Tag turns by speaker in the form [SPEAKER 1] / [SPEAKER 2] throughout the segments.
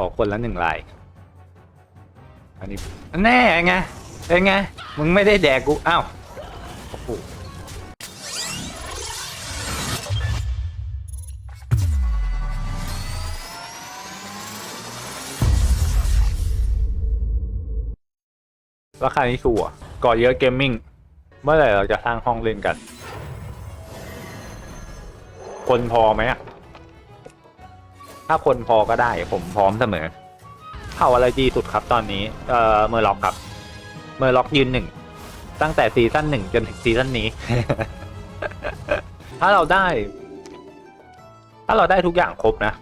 [SPEAKER 1] อคนละหนึ่งลาย อันนี้แน่ไงเป็นไง มึงไม่ได้แดกกูอ้าวโอ้โหราคานี้ชัวร์ก่อเยอะเกมมิ่ง เมื่อไหร่เราจะสร้างห้องเล่นกัน คนพอไหมอะ ถ้าคนพอก็ได้ผมพร้อมเสมอ เผ่าอะไรดีสุดครับตอนนี้ เอ่อเมอร์ล็อกครับ เมอร์ล็อกยืนหนึ่ง ตั้งแต่ซีซั่นหนึ่งจนถึงซีซั่นนี้ ถ้าเราได้ ถ้าเราได้ทุกอย่างครบนะ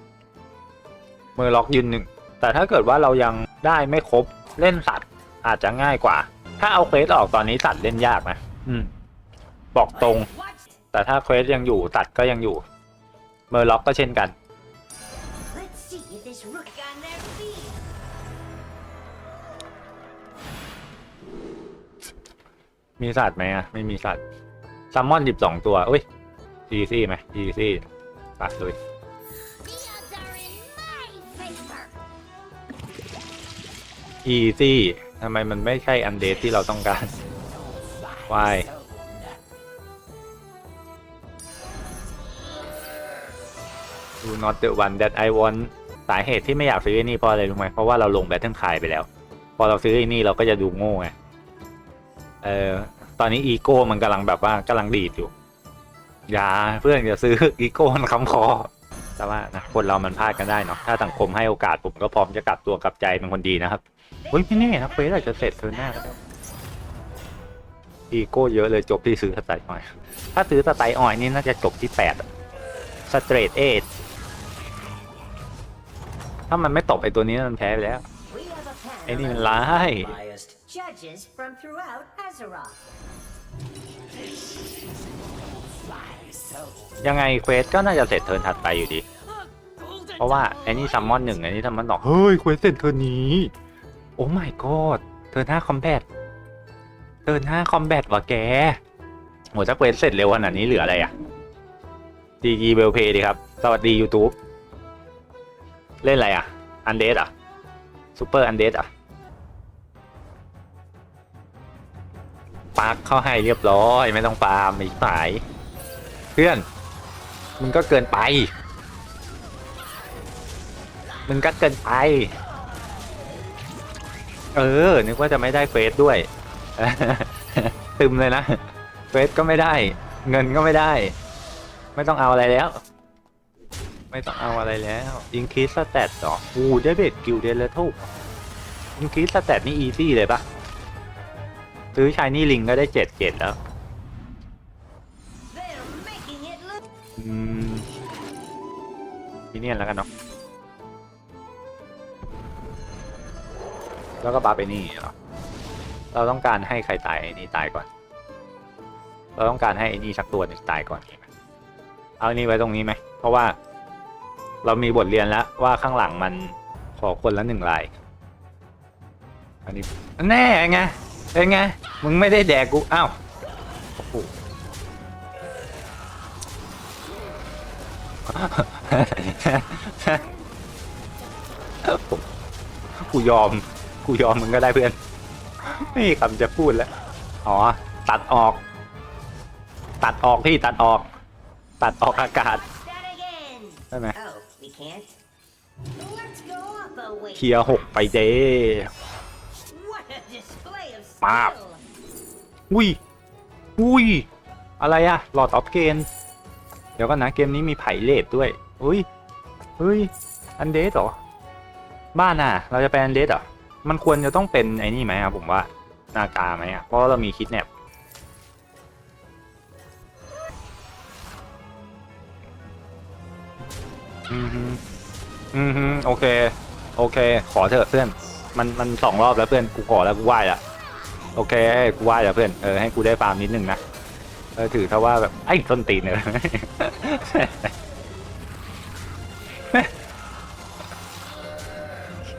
[SPEAKER 1] เมอร์ล็อกยืนหนึ่ง แต่ถ้าเกิดว่าเรายังได้ไม่ครบเล่นสัตว์อาจจะง่ายกว่า ถ้าเอาเควสออกตอนนี้สัตว์เล่นยากนะอืม บอกตรง แต่ถ้าเควสยังอยู่สัตว์ก็ยังอยู่ เมอร์ล็อกก็เช่นกัน มีสัตว์ไหมอะ ไม่มีสัตว์ซัมมอนสิบสองตัวอุ้ยอีซี่ไหมอีซี่ปะเลยอีซี่ทำไมมันไม่ใช่อันเดทที่เราต้องการวาย Do not the one that I want สาเหตุที่ไม่อยากซื้อไอ้นี่เพราะอะไรรู้ไหมเพราะว่าเราลงแบทเทิลคายไปแล้ว พอเราซื้อไอ้นี่เราก็จะดูโง่ไง เออตอนนี้อีโก้มันกำลังแบบว่ากำลังดีดอยู่ อย่าเพื่อนอย่าซื้ออีโก้มันคำคอแต่ว่านะคนเรามันพลาดกันได้เนาะถ้าสังคมให้โอกาสผมก็พร้อมจะกลับตัวกลับใจเป็นคนดีนะครับเฮ้ยไม่แน่นะเฟสอาจจะเสร็จเทิร์นหน้าก็ได้อีโก้เยอะเลยจบที่ซื้อสไตล์ออยถ้าซื้อสไตล์ออยนี่น่าจะจบที่แปดสเตรทเอทถ้ามันไม่ตบไอตัวนี้มันแพ้ไปแล้วไอ้นี่มัน
[SPEAKER 2] of
[SPEAKER 1] ร้าย
[SPEAKER 2] judges from throughout Azeroth.
[SPEAKER 1] ยังไงเควสก็น่าจะเสร็จเทิร์นถัดไปอยู่ดี เพราะว่าไอ้นี่ซัมมอนหนึ่งไอ้นี่ซัมมอนสองเฮ้ยเควสเสร็จเทิร์นนี้ โอ้ my god เทิร์นห้าคอมแบทเทิร์นห้าคอมแบทว่ะแกโหถ้าเควสเสร็จเร็วขนาดนี้เหลืออะไรอะดีจีเบลเพย์ดีครับ สวัสดี YouTube เล่นอะไรอะ อันเดสอะซูเปอร์อันเดสอะ ปักเข้าให้เรียบร้อยไม่ต้องฟาร์มอีกสาย เพื่อนมึงก็เกินไป มึงก็เกินไป เออ นึกว่าจะไม่ได้เฟสด้วย ตึมเลยนะ เฟสก็ไม่ได้ เงินก็ไม่ได้ ไม่ต้องเอาอะไรแล้ว ไม่ต้องเอาอะไรแล้วอินคิสสแตทหรออูได้เบดกิลเดนแล้วทุกอินคิสสแตทนี่อีซี่เลยปะ ซื้อชายนี่ลิงก็ได้เจ็ดเจ็ดแล้ว
[SPEAKER 2] They're making it look
[SPEAKER 1] อืมพีเนียนแล้วกันเนาะ แล้วก็บาไปนี่เหรอ เราต้องการให้ใครตายไอ้นี่ตายก่อน เราต้องการให้ไอ้นี่สักตัวหนึงตายก่อน เอาอันนี้ไว้ตรงนี้ไหม เพราะว่าเรามีบทเรียนแล้วว่าข้างหลังมันขอคนละหนึ่งลาย อันนี้แน่ไง เป็นไง มึงไม่ได้แดกกู อ้าวโอ้โหกูยอม กูยอมมึงก็ได้เพื่อน ไม่มีคำจะพูดแล้ว อ๋อ ตัดออก ตัดออกพี่ตัดออก ตัดออกอากาศ
[SPEAKER 2] that again.
[SPEAKER 1] ได้ไหม
[SPEAKER 2] Oh, we can't. Let's go up a way.
[SPEAKER 1] เคลียร์หกไปเด้
[SPEAKER 2] What a display of
[SPEAKER 1] Pop.
[SPEAKER 2] skill.
[SPEAKER 1] อุ้ยอุ้ย อะไรอะหลอดออฟเกนเดี๋ยวก่อนนะเกมนี้มีไผ่เลดด้วยอุ้ยเฮ้ยอันเดสเหรอ บ้านน่ะ เราจะเป็นอันเดสเหรอ มันควรจะต้องเป็นไอ้นี่ไหมอะผมว่า นากาไหมอะเพราะเรามีคิดแนบอืมฮึอืมฮึโอเค โอเค ขอเถอะเพื่อน มัน มันสองรอบแล้วเพื่อน กูขอแล้ว กูไหว้ละ โอเคกูไหว้แล้วเพื่อนเออให้กูได้ฟาร์มนิดนึงนะเออถือถ้าว่าแบบไอ้ต้นตีนเนี่ย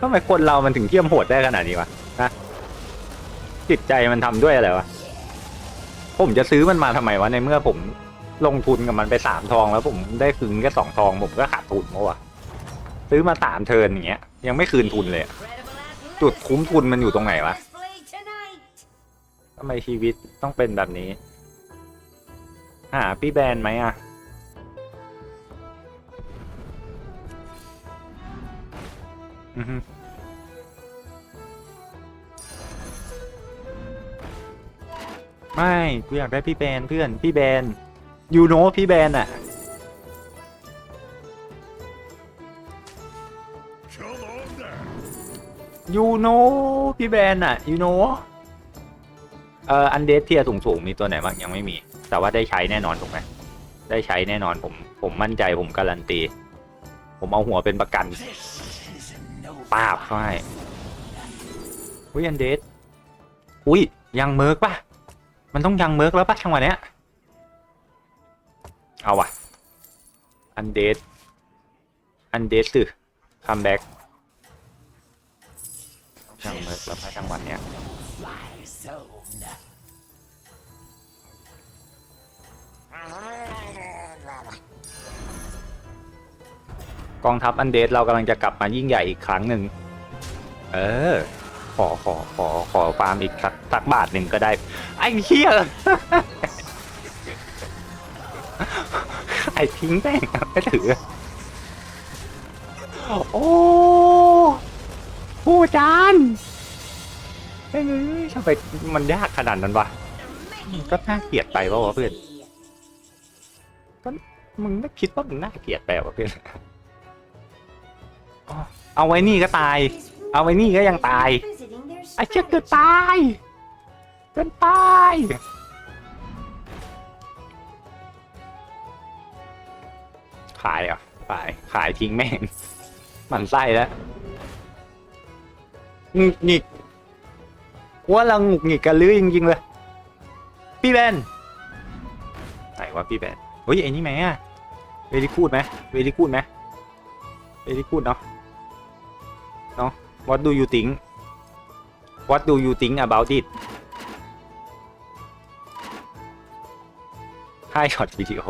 [SPEAKER 1] ทำไมคนเรามันถึงเยี่ยมโหดได้ขนาดนี้วะนะจิตใจมันทำด้วยอะไรวะผมจะซื้อมันมาทำไมวะในเมื่อผมลงทุนกับมันไปสามทองแล้วผมได้คืนแค่สองทองผมก็ขาดทุนเมื่อวะซื้อมาสามเทินอย่างเงี้ยยังไม่คืนทุนเลยจุดคุ้มทุนมันอยู่ตรงไหนวะ ทำไมชีวิตต้องเป็นแบบนี้ หาพี่แบรนด์ไหมอะ อือฮึไม่กูอยากได้พี่แบรนด์เพื่อน พี่แบรนด์ยูโนพี่แบรนด์อะ
[SPEAKER 3] Come on down.
[SPEAKER 1] ยูโนพี่แบรนด์อะยูโน เอ่ออันเดสเทียสูงๆมีตัวไหนบ้างยังไม่มี แต่ว่าได้ใช้แน่นอนถูกไหมได้ใช้แน่นอนผมผมมั่นใจผมการันตี ผมเอาหัวเป็นประกันป้าบเข้าให้อุ้ยอันเดสอุ้ยยังเมิร์กป่ะมันต้องยังเมิร์กแล้วป่ะจังหวะเนี้ยเอาว่ะอันเดสอันเดสสึคัมแบ็กยังเมิร์กแล้วป่ะจังหวะเนี้ย กองทัพอันเดสเรากำลังจะกลับมายิ่งใหญ่อีกครั้งหนึ่ง เออ ขอขอขอขอฟาร์มอีกสักสักบาทหนึ่งก็ได้ ไอ้เหี้ยไอ้ทิ้งแม่งไม่ถือ โอ้ผู้จาน เฮ้ยทำไมมันยากขนาดนั้นวะก็น่าเกลียดไปเปล่าวะเพื่อนก็มึงไม่คิดว่ามึงน่าเกลียดไปวะเพื่อนอ๋อเอาไว้นี่ก็ตาย เอาไว้นี่ก็ยังตายไอ้เชี่ยเกินตายเกินตายขายอะขายขายทิ้งแม่งมันไส้แล้วหงุดหงิด ว่าเราหงุดหงิดกันลือจริงๆเลย พี่แบนไหนวะพี่แบนเฮ้ยไอ้นี่ไหมอะเวลิคูดไหมเวลิคูดไหมเวลิคูดเนาะเนาะ what do you think what do you think about it ให้ช็อตวิดีโอ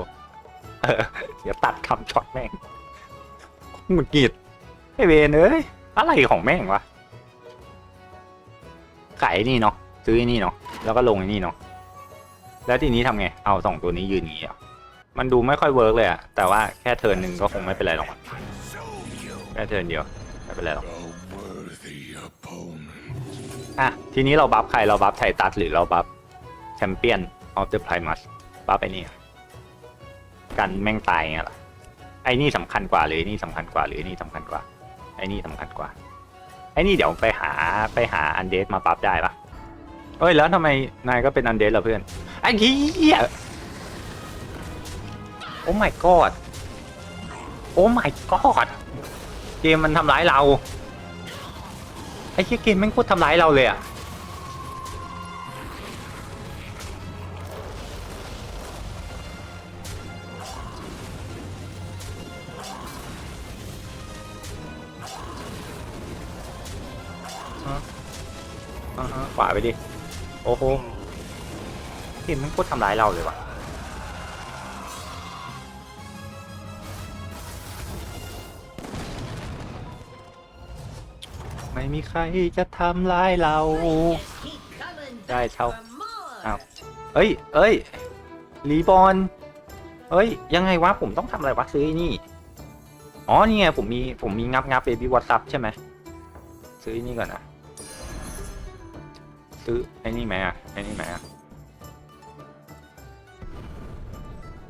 [SPEAKER 1] เออเดี๋ยวตัดคำช็อตแม่งหงุดหงิดไอเวนเอ้ยอะไรของแม่งวะ ขายไอ้นี่เนาะซื้อไอ้นี่เนาะแล้วก็ลงไอ้นี่เนาะแล้วทีนี้ทำไงเอาสองตัวนี้ยืนอย่างงี้อะมันดูไม่ค่อยเวิร์กเลยอะแต่ว่าแค่เทิร์นหนึ่งก็คงไม่เป็นไรหรอกแค่เทิร์นเดียวไม่เป็นไรหรอกอะทีนี้เราบัฟใครเราบัฟไทตัสหรือเราบัฟแชมเปี้ยนออฟเดอะไพรมัสบัฟไอ้นี่กันแม่งตายไงล่ะไอ้นี่สำคัญกว่าหรือไอ้นี่สำคัญกว่าหรือไอ้นี่สำคัญกว่าไอ้นี่สำคัญกว่า อ้นี่เดี๋ยวไปหาไปหาอันเดสมาปั๊บได้ปะเอ้ยแล้วทำไมนายก็เป็นอันเดสล่ะเพื่อนไอ้เหี้ยโอ้ my god โอ้ my god เกมมันทำร้ายเรา ไอ้เหี้ยเกมแม่งโคตรทำร้ายเราเลยอะ ไปดิ โอ้โหเกมม่งโคตรทำร้ายเราเลยว่ะไม่มีใครจะทำร้ายเรา
[SPEAKER 2] Just keep coming
[SPEAKER 1] Right,
[SPEAKER 2] back
[SPEAKER 1] how-
[SPEAKER 2] for more.
[SPEAKER 1] อ้าวเอ้ย เอ้ย รีบอลเอ้ย ยังไงวะ ผมต้องทำอะไรวะซื้อนี่ อ๋อ นี่ไง ผมมี ผมมีงับงับเบบี้วอทซับใช่ไหม ซื้อนี่ก่อนนะ ซื้อไอ้นี่ไหมอะไอ้นี่ไหมอะ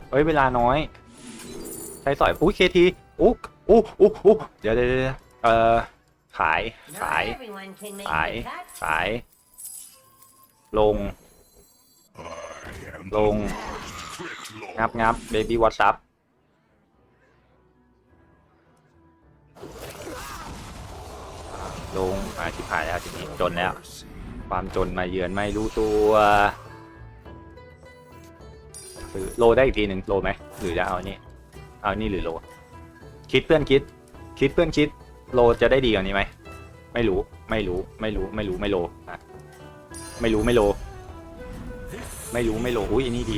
[SPEAKER 1] เฮ้ยเวลาน้อยใช้สอยอุ้ยเคทีอุ๊อุ๊อุ๊อุ๊เดี๋ยวเดี๋ยวเดี๋ยวเอ่อขาย
[SPEAKER 2] Not
[SPEAKER 1] ขาย
[SPEAKER 2] everyone can make
[SPEAKER 1] ขาย
[SPEAKER 2] the cut.
[SPEAKER 1] ขาย ลง
[SPEAKER 3] I am
[SPEAKER 1] ลง
[SPEAKER 3] strict law.
[SPEAKER 1] งับงับเบบี้วอทซับลงมาชิบหายแล้วทีนี้จนแล้ว ความจนมาเยือนไม่รู้ตัวซื้อโลได้อีกทีหนึ่งโลไหมหรือจะเอาอันนี้เอาอันนี้หรือโล คิดเพื่อนคิด คิดเพื่อนคิด โลจะได้ดีกว่านี้ไหมไม่รู้ไม่รู้ไม่รู้ไม่รู้ไม่โลอะไม่รู้ไม่โล ไม่รู้ไม่โลอุ้ยอันนี้ดี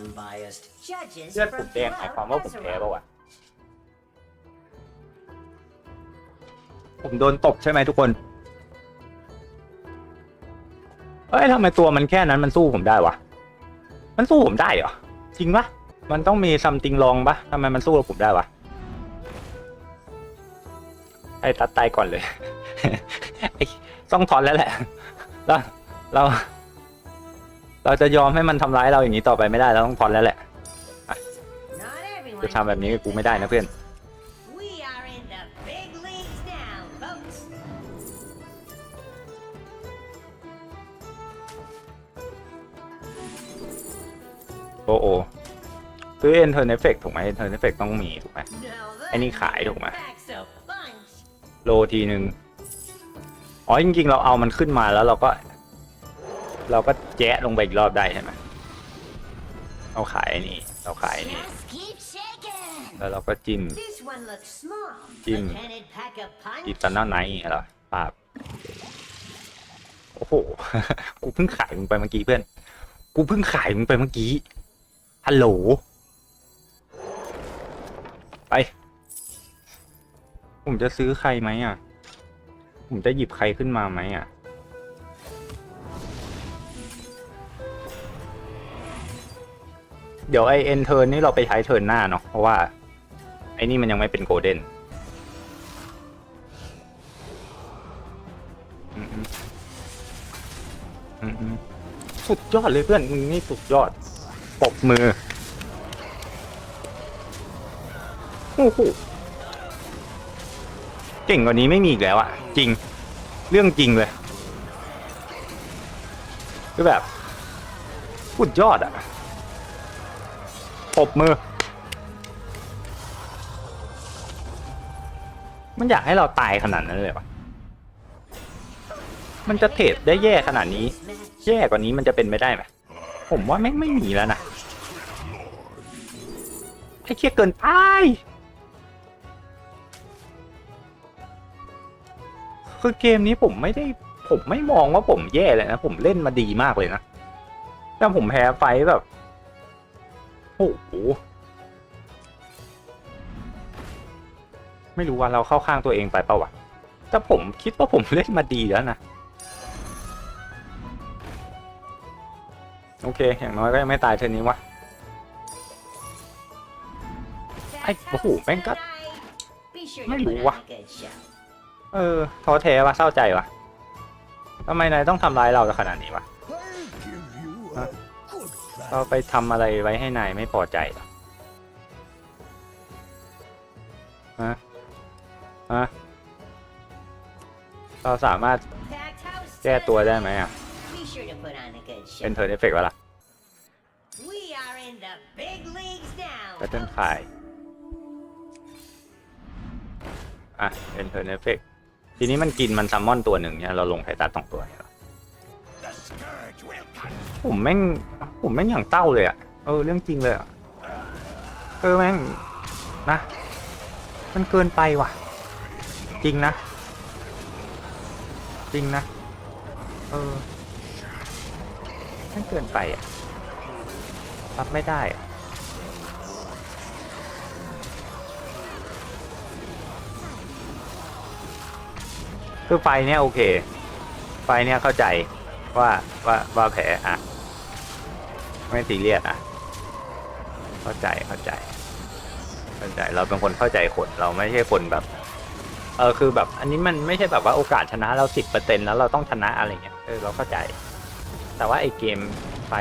[SPEAKER 2] unbiased judges
[SPEAKER 1] เลือดผม
[SPEAKER 2] from
[SPEAKER 1] แดงหมายความว่าผมแพ้ป่าวะผมโดนตบใช่ไหมทุกคน เอ้ยทำไมตัวมันแค่นั้นมันสู้ผมได้วะ มันสู้ผมได้เหรอ จริงปะมันต้องมีซัมติงลองปะทำไมมันสู้กับผมได้วะไอ้ตัดตายก่อนเลย ไอ้ต้องถอนแล้วแหละ เราเรา เราจะยอมให้มันทำร้ายเราอย่างนี้ต่อไปไม่ได้เราต้องถอนแล้วแหละ
[SPEAKER 2] Not everyone
[SPEAKER 1] จะทำแบบนี้กับกูไม่ได้นะเพื่อน
[SPEAKER 2] We are in the big leagues now, folks.
[SPEAKER 1] โอ้โอซื้อเอ็นเทอร์เนฟเฟกถูกไหมเอ็นเทอร์เนฟเฟกต้องมีถูกไหม
[SPEAKER 2] Now
[SPEAKER 1] ไอ้นี่
[SPEAKER 2] that
[SPEAKER 1] ขายถูกไหม
[SPEAKER 2] packs a punch.
[SPEAKER 1] โลทีหนึ่งอ๋อจริงๆเราเอามันขึ้นมาแล้วเราก็ เราก็แจ๊ะลงไปอีกรอบได้ใช่ไหมเราขายไอ้นี่ เราขายไอ้นี่
[SPEAKER 2] Just keep shaking.
[SPEAKER 1] แล้วเราก็จิ้ม
[SPEAKER 2] This one looks small,
[SPEAKER 1] Jim.
[SPEAKER 2] but can it pack a
[SPEAKER 1] อี
[SPEAKER 2] punch?
[SPEAKER 1] ตันน่าไนท์เหรอปาบโอ้โห กูเพิ่งขายมึงไปเมื่อกี้เพื่อน กูเพิ่งขายมึงไปเมื่อกี้ฮัลโหลไป ผมจะซื้อใครไหมอะ ผมจะหยิบใครขึ้นมาไหมอะ เดี๋ยวไอเอ็นเทิร์นนี่เราไปใช้เทิร์นหน้าเนาะเพราะว่า ไอนี่มันยังไม่เป็นโกลเด้นสุดยอดเลยเพื่อนมึงนี่สุดยอดปบมือโอ้โหเก่งกว่านี้ไม่มีอีกแล้วอะจริง เรื่องจริงเลยคือแบบสุดยอดอะ บมือ มันอยากให้เราตายขนาดนั้นเลยวะมันจะเทรดได้แย่ขนาดนี้ แย่กว่านี้มันจะเป็นไม่ได้ไหมผมว่าแม่งไม่มีแล้วนะไอ้เคียเกินไปคือเกมนี้ผมไม่ได้ผมไม่มองว่าผมแย่เลยนะ ผมเล่นมาดีมากเลยนะ แต่ผมแพ้ไฟแบบ โอ้โห ไม่รู้ว่าเราเข้าข้างตัวเองไปเปล่าวะ แต่ผมคิดว่าผมเล่นมาดีแล้วนะ โอเค อย่างน้อยก็ยังไม่ตายเทอร์นี้วะ ไอ้โอ้โหแม่งก็ไม่รู้วะเออท้อแท้วะเศร้าใจวะทำไมนายต้องทำร้ายเราขนาดนี้วะ เราไปทำอะไรไว้ให้นายไม่พอใจเหรอฮะฮะเราสามารถแก้ตัวได้ไหมอะ เป็นเทอร์เอฟเฟกต์วะล่ะแพทเทิร์นขายอะเป็นเทอร์เอฟเฟกต์ทีนี้มันกินมันซัมมอนตัวหนึ่งเนี่ยเราลงไทตัสสองตัวเนี่ย ผมแม่ง ผมแม่งอย่างเต้าเลยอะเออเรื่องจริงเลยอะเออแม่งนะ มันเกินไปว่ะ จริงนะ จริงนะ เออมันเกินไปอะรับไม่ได้อะคือไฟเนี้ยโอเค ไฟเนี้ยเข้าใจ ว่าว่าว่าแผลอะ ไม่ซีเรียสอะ เข้าใจเข้าใจ เข้าใจ เราเป็นคนเข้าใจคนเราไม่ใช่คนแบบ เออคือแบบ อันนี้มันไม่ใช่แบบว่าโอกาสชนะเราสิบเปอร์เซ็นแล้วเราต้องชนะอะไรเงี้ยเออเราเข้าใจ แต่ว่าไอเกมไฟ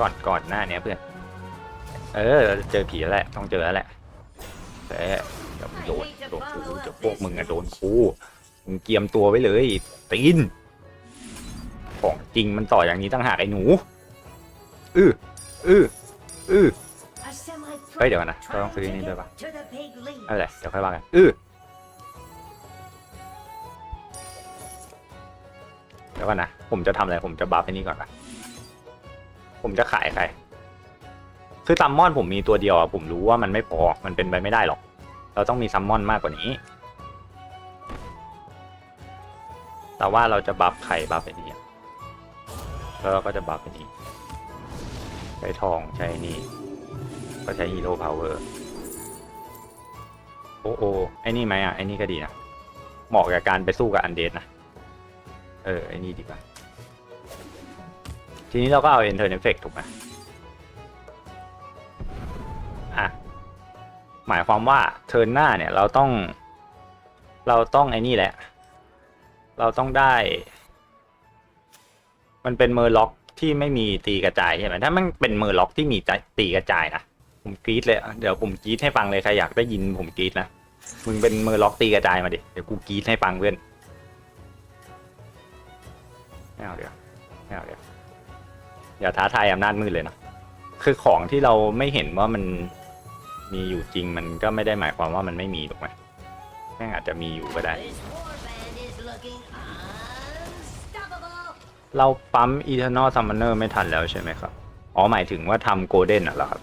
[SPEAKER 1] ก่อนก่อนหน้าเนี้ยเพื่อน เออเจอผีแล้วแหละต้องเจอแล้วแหละแต่โดนโดนกูเดี๋ยวพวกมึงอะโดนกูมึงเกียมตัวไว้เลยตีน ของจริงมันต่ออย่างนี้ตั้งหากไอ้หนู อืออืออือ
[SPEAKER 2] A semi
[SPEAKER 1] เฮ้ยเดี๋ยวก่อนนะเราต้องซื้อนี่ด้วยปะ
[SPEAKER 2] to the big leagues.
[SPEAKER 1] อะไรเดี๋ยวค่อยว่ากัน อือเดี๋ยวก่อนนะ ผมจะทำอะไร ผมจะบัฟไอ้นี่ก่อนปะผมจะขายใคร คือซัมมอนผมมีตัวเดียวอะผมรู้ว่ามันไม่พอ มันเป็นไปไม่ได้หรอก เราต้องมีซัมมอนมากกว่านี้แต่ว่าเราจะบัฟใครบัฟไอ้นี่อะ แล้วเราก็จะบัฟไอ้นี่ผช้ทองใช้นี่ ก็ใช้ฮีโร่พาวเวอร์ โอ้โอไอ้นี่ไหมอะ ไอ้นี่ก็ดีนะ เหมาะกับการไปสู้กับอันเดดนะ เออ ไอ้นี่ดีกว่า ทีนี้เราก็เอา Enter Effect ถูกไหมอะ หมายความว่าเทิร์นหน้าเนี่ยเราต้อง เราต้องไอ้นี่แหละ เราต้องได้ มันเป็นเมอร์ล็อกที่ไม่มีตีกระจายใช่ไหมถ้ามันเป็นเมอร์ล็อกที่มีตีกระจายนะผมกรี๊ดเลยเดี๋ยวผมกรี๊ดให้ฟังเลยใครอยากได้ยินผมกรี๊ดนะมึงเป็นเมอร์ล็อกตีกระจายมาดิเดี๋ยวกูกรี๊ดให้ฟังเพื่อนไม่เอาเดี๋ยวไม่เอาเดี๋ยวอย่าท้าทายอำนาจมืดเลยนะคือของที่เราไม่เห็นว่ามันมีอยู่จริงมันก็ไม่ได้หมายความว่ามันไม่มีถูกไหมแม่งอาจจะมีอยู่ก็ได้ เราปั๊ม Eternal Summoner ไม่ทันแล้วใช่ไหมครับ อ๋อหมายถึงว่าทำ Golden อะเหรอครับ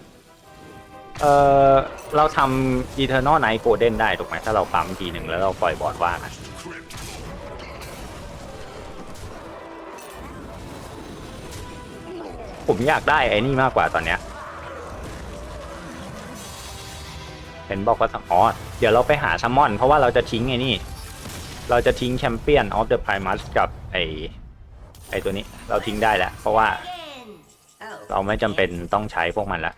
[SPEAKER 1] เออเราทำ Eternal Night Golden ได้ถูกไหมถ้าเราปั๊มทีหนึ่งแล้วเราปล่อยบอร์ดว่างอะผมอยากได้ไอ้นี่มากกว่าตอนเนี้ยเห็นบอกว่าซัมอ๋อเดี๋ยวเราไปหาซัมมอน เพราะว่าเราจะทิ้งไอ้นี่ เราจะทิ้งแชมเปี้ยนออฟเดอะไพรมัสกับไอ ไอตัวนี้เราทิ้งได้แล้วเพราะว่าเราไม่จำเป็นต้องใช้พวกมันละ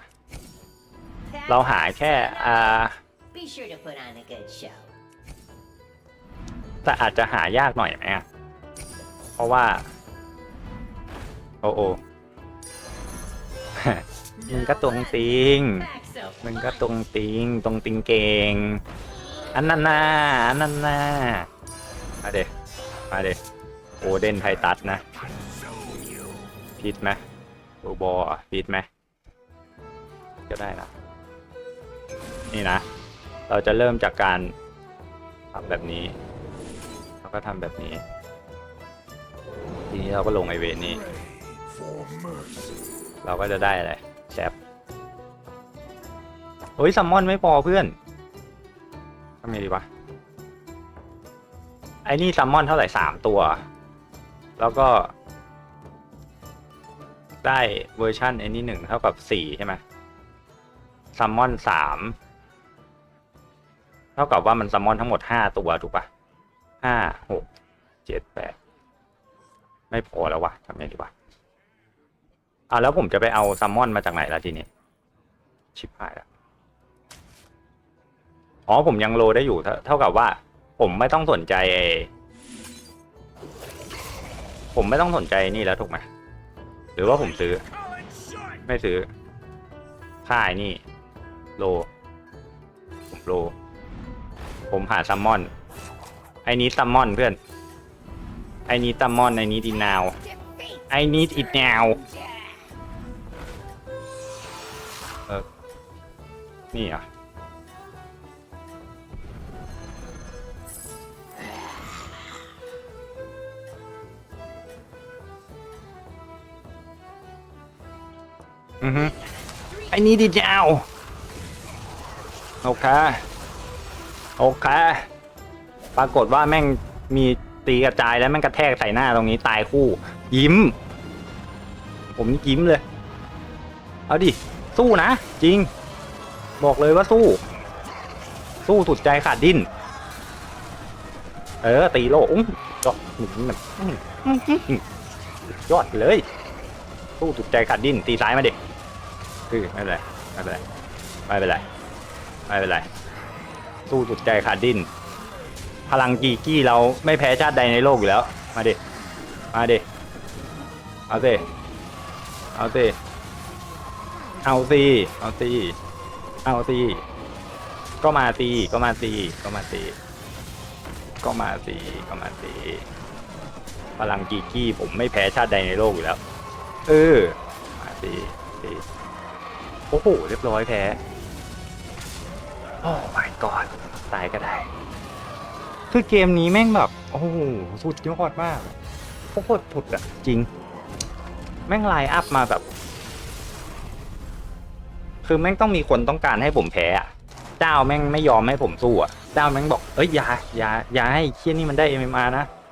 [SPEAKER 1] เราหาแค่อ่าแต่อาจจะหายากหน่อยไหมเพราะว่า โอ้โอมึงก็ตรงติงมึงก็ตรงติงตรงติงเก่งอันนั้นน่าอันนั้นน่ามาเดมาเด โอเดนไทตัสนะพิดไหมโอบอพิดไหมก็ได้นะ นี่นะ เราจะเริ่มจากการทำแบบนี้แล้วก็ทำแบบนี้ ทีนี้เราก็ลงไอเวนนี้ เราก็จะได้อะไรแชปเฮ้ยซัมมอนไม่พอเพื่อนทำไงดีวะไอ้นี่ซัมมอนเท่าไหร่สามตัว แล้วก็ ได้เวอร์ชันอ้นี่หนึ่งเท่ากับสี่ใช่ไหมซัมมอนสามเท่ากับว่ามันซัมมอนทั้งหมดห้าตัวถูกปะห้าหกเจ็ดแปดไม่พอแล้ววะทำไงดีวะอ่าแล้วผมจะไปเอาซัมมอนมาจากไหนล่ะทีนี้ชิบหายแล้วอ๋อผมยังโลได้อยู่เท่ากับว่า ผมไม่ต้องสนใจ ผมไม่ต้องสนใจนี่แล้วถูกไหมหรือว่าผมซื้อ ไม่ซื้อ ค่ายนี่ โล ผมโล ผมหาซัมมอน ไอ้นี้ซัมมอนเพื่อน ไอ้นี้ซัมมอน ไอ้นี้ดีนาว ไอ้นี้อีดนาวนี่อะ อือฮึไอ้นี่ดิยาวโอเคโอเคปรากฏว่าแม่งมีตีกระจายแล้วแม่งกระแทกใส่หน้าตรงนี้ตายคู่ ยิ้ม ผมนี่ยิ้มเลย เอาดิ สู้นะ จริง บอกเลยว่าสู้ สู้สุดใจขาดดิ้น เออ ตีโลอุ้งยอดหนอื้ออื้ออื้อยอดเลย สู้สุดใจขาดดิ้นตีซ้ายมาเด็ก คือไม่เป็นไรไม่เป็นไรไม่เป็นไรไม่เป็นไรสู้สุดใจขาดดิ้นพลังกีกี้เราไม่แพ้ชาติใดในโลกอยู่แล้ว มาด็มาด็เอาสิเอาสิเอาสิเอาสิเอาสิก็มาสิก็มาสิก็มาสิก็มาสิก็มาสิพลังกีกี้ผมไม่แพ้ชาติใดในโลกอยู่แล้วเออมาสิสิ อ้โห เรียบร้อยแพ้ โอ้ my god ตายก็ได้ คือเกมนี้แม่งแบบ โอ้โห สุดยอดมากโคตรผุดอะจริง แม่งไลน์อัพมาแบบ คือแม่งต้องมีคนต้องการให้ผมแพ้อะเจ้าแม่งไม่ยอมให้ผมสู้อะเจ้าแม่งบอก เอ้ยอย่าอย่าอย่าให้เคียนี่มันได้ MMR นะ